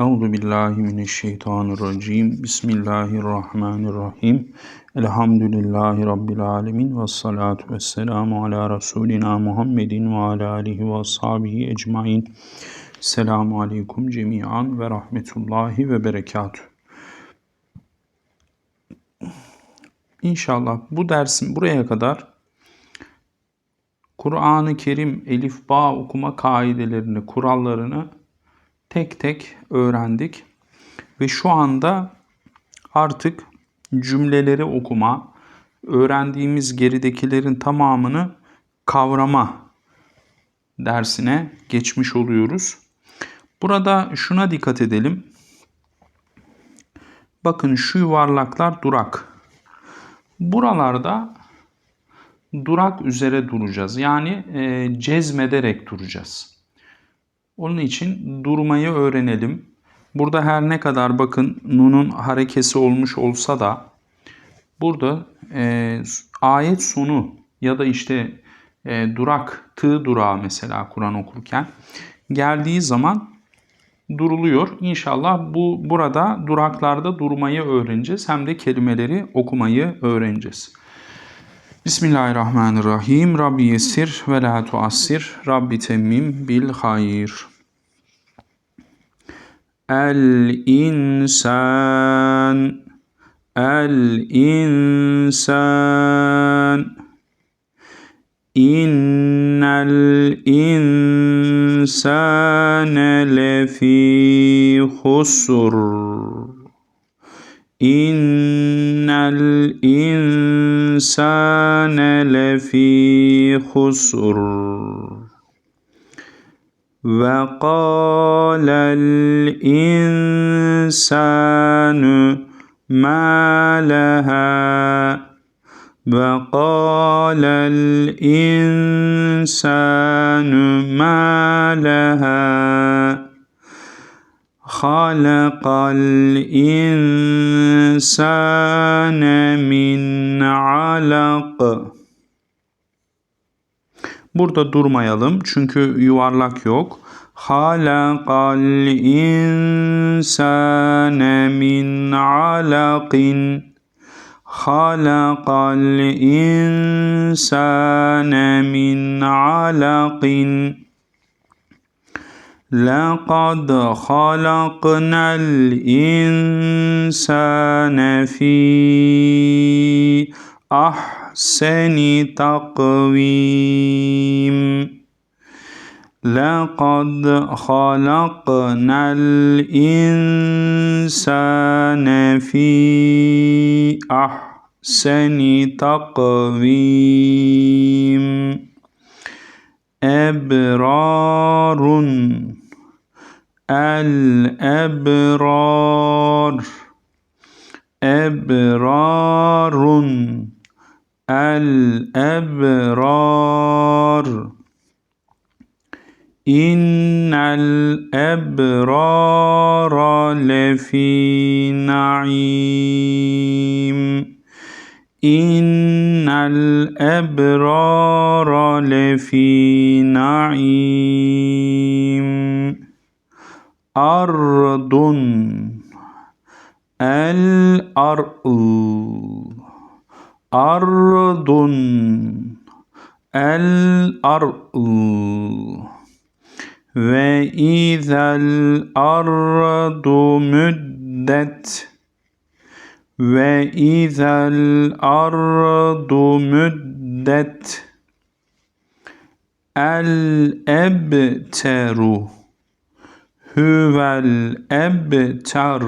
Euzu billahi mineşşeytanirracim. Bismillahirrahmanirrahim. Elhamdülillahi rabbil alamin ve salatu vesselamu ala resulina Muhammedin ve ala alihi ve ashabihi ecmaîn. Selamu aleyküm cemiyan ve rahmetullahi ve berekatüh. İnşallah bu dersin buraya kadar Kur'an-ı Kerim elif ba okuma kaidelerini, kurallarını tek tek öğrendik. Ve şu anda artık cümleleri okuma, öğrendiğimiz geridekilerin tamamını kavrama dersine geçmiş oluyoruz. Burada şuna dikkat edelim. Bakın şu yuvarlaklar durak. Buralarda durak üzere duracağız. Yani e, cezmederek duracağız. Onun için durmayı öğrenelim. Burada her ne kadar bakın nunun harekesi olmuş olsa da burada e, ayet sonu ya da işte e, durak, tığ durağı mesela Kur'an okurken geldiği zaman duruluyor. İnşallah bu burada duraklarda durmayı öğreneceğiz. Hem de kelimeleri okumayı öğreneceğiz. Bismillahirrahmanirrahim. Rabbi yesir ve la tuassir. Rabbi temmim bil hayır. El insan El insan İnnel insane lefi husur İnnel insane lefi husur ve kâlel insanu ma leha ve kâlel insanu halakal insane min alak Burada durmayalım çünkü yuvarlak yok. Halakal insane min alaqin Halakal insane min alaqin لقد خلقنا الإنسان في أحسن تقويم. لقد خلقنا الإنسان في أحسن تقويم. أبرار الأبرار. أبرار. الأبرار. إن الأبرار لفي نعيم. إن الأبرار لفي نعيم. ardun. El arl ardun. El arl ve izel ardu müddet. Ve izel ardu müddet. El ebteru. Hüvel ebter.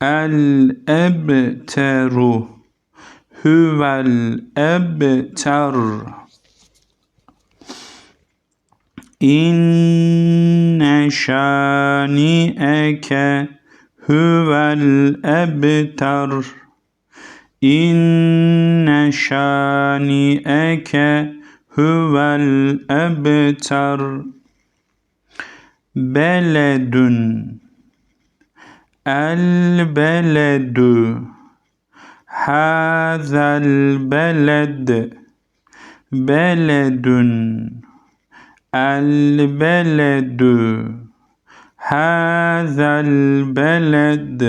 El ebteru. Hüvel ebter. İnne şani eke huvel ebter. İnne şani eke huvel ebter beledün el beledü hazel beled. Beledün el beledü hazel beled.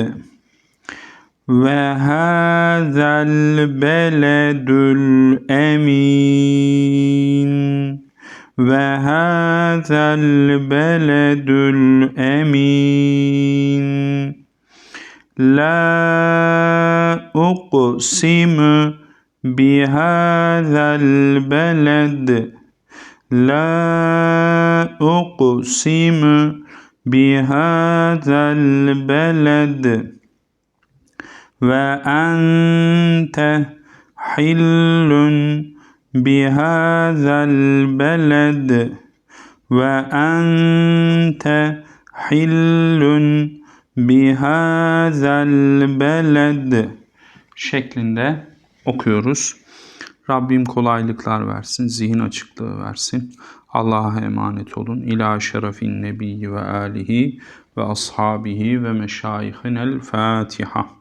Ve hazel beledül emin ve hazel beledül emin. La uqsimu bihazal beled. La uqsimu bihazal beled. Ve ente hillun bihazal beled ve ente hillun bihazal beled şeklinde okuyoruz. Rabbim kolaylıklar versin, zihin açıklığı versin. Allah'a emanet olun. İlâ şerefin nebiyyi ve âlihi ve ashabihi ve meşayihinel Fatiha.